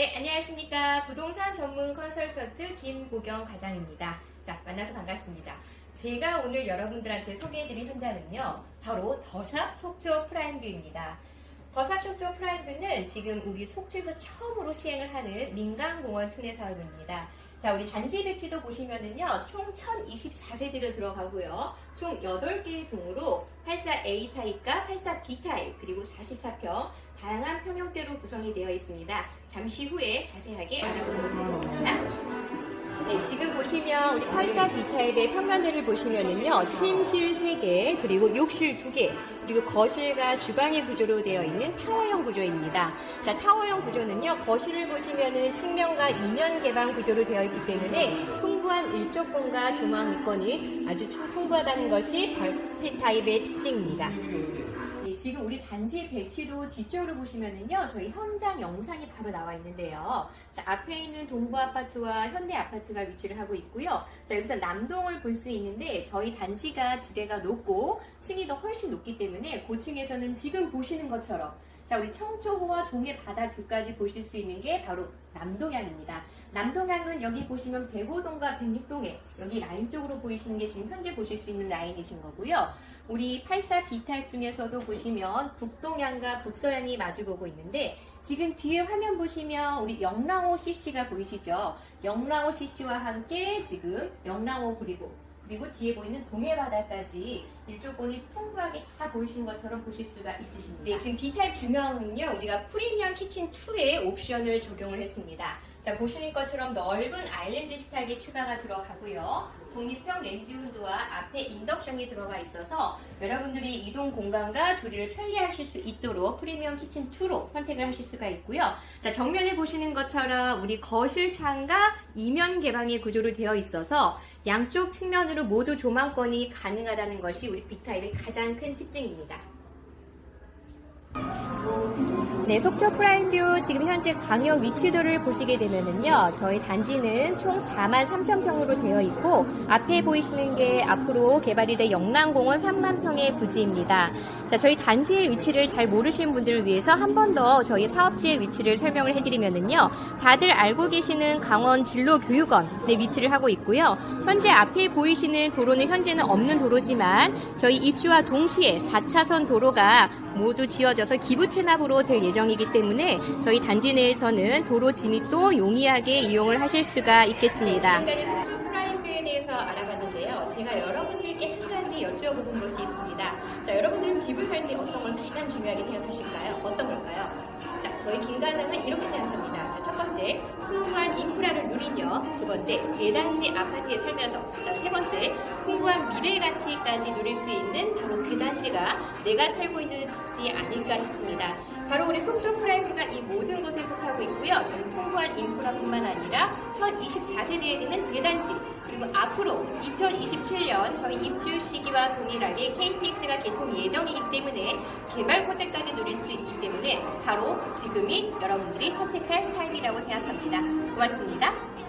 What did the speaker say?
네, 안녕하십니까. 부동산 전문 컨설턴트 김보경 과장입니다. 자, 만나서 반갑습니다. 제가 오늘 여러분들한테 소개해드릴 현장은요, 바로 더샵 속초 프라임뷰입니다. 더샵 속초 프라임뷰는 지금 우리 속초에서 처음으로 시행을 하는 민간공원 특례 사업입니다. 자, 우리 단지 배치도 보시면은요, 총 1024세대가 들어가고요. 총 8개의 동으로 84A 타입과 84B 타입, 그리고 44평, 다양한 평형대로 구성이 되어 있습니다. 잠시 후에 자세하게 알아보도록 하겠습니다. 네, 지금 보시면 우리 84B 타입의 평면들을 보시면은요, 침실 3개, 그리고 욕실 2개, 그리고 거실과 주방의 구조로 되어 있는 타워형 구조입니다. 자, 타워형 구조는요, 거실을 보시면은 측면과 이면 개방 구조로 되어 있기 때문에 풍부한 일조권과 조망 이권이 아주 풍부하다는 것이 벌피 타입의 특징입니다. 네, 지금 우리 단지 배치도 뒤쪽으로 보시면은요, 저희 현장 영상이 바로 나와 있는데요. 자, 앞에 있는 동부 아파트와 현대 아파트가 위치를 하고 있고요. 자, 여기서 남동을 볼 수 있는데, 저희 단지가 지대가 높고, 층이 더 훨씬 높기 때문에, 고층에서는 지금 보시는 것처럼, 자, 우리 청초호와 동해 바다 뷰까지 보실 수 있는 게 바로 남동향입니다. 남동향은 여기 보시면 105동과 106동에 여기 라인 쪽으로 보이시는 게 지금 현재 보실 수 있는 라인이신 거고요. 우리 84B 타입 중에서도 보시면 북동향과 북서향이 마주보고 있는데 지금 뒤에 화면 보시면 우리 영랑호 CC가 보이시죠? 영랑호 CC와 함께 지금 영랑호 그리고 그리고 뒤에 보이는 동해 바다까지 일조권이 풍부하게 다 보이시는 것처럼 보실 수가 있으십니다. 네, 지금 B타입 중형은요, 우리가 프리미엄 키친 2의 옵션을 적용을 했습니다. 자, 보시는 것처럼 넓은 아일랜드 식탁이 추가가 들어가고요. 독립형 렌즈 운도와 앞에 인덕션이 들어가 있어서 여러분들이 이동 공간과 조리를 편리하실 수 있도록 프리미엄 키친 2로 선택을 하실 수가 있고요. 자, 정면에 보시는 것처럼 우리 거실 창과 이면 개방의 구조로 되어 있어서 양쪽 측면으로 모두 조망권이 가능하다는 것이 우리 빅타입의 가장 큰 특징입니다. 네, 속초 프라임뷰 지금 현재 광역 위치도를 보시게 되면은요, 저희 단지는 총 4만 3천 평으로 되어 있고, 앞에 보이시는 게 앞으로 개발이 될 영남공원 3만 평의 부지입니다. 자, 저희 단지의 위치를 잘 모르시는 분들을 위해서 한 번 더 저희 사업지의 위치를 설명을 해드리면은요, 다들 알고 계시는 강원 진로교육원에 위치를 하고 있고요. 현재 앞에 보이시는 도로는 현재는 없는 도로지만, 저희 입주와 동시에 4차선 도로가 모두 지어져서 기부 체납으로 될 예정이기 때문에 저희 단지 내에서는 도로 진입도 용이하게 이용을 하실 수가 있겠습니다. 프라임뷰에 대해서 알아봤는데요. 제가 여러분들께 한 가지 여쭤보는 것이 있습니다. 자, 여러분들은 집을 살 때 어떤 걸 가장 중요하게 생각하실까요? 어떤 걸까요? 자, 저희 김 과장은 이렇게 생각합니다. 자, 첫 번째, 풍부한 인프라를 두 번째, 대단지 아파트에 살면서, 자, 세 번째, 풍부한 미래 가치까지 누릴 수 있는 바로 그 단지가 내가 살고 있는 집이 아닐까 싶습니다. 바로 우리 속초 프라이브가 이 모든 것에 속하고 있고요. 저는 풍부한 인프라뿐만 아니라 1024세대에 되는 대단지, 그리고 앞으로 2027년 저희 입주 시기와 동일하게 KTX가 개통 예정이기 때문에 개발 호재까지 누릴 수 있기 때문에 바로 지금이 여러분들이 선택할 타임이라고 생각합니다. 고맙습니다.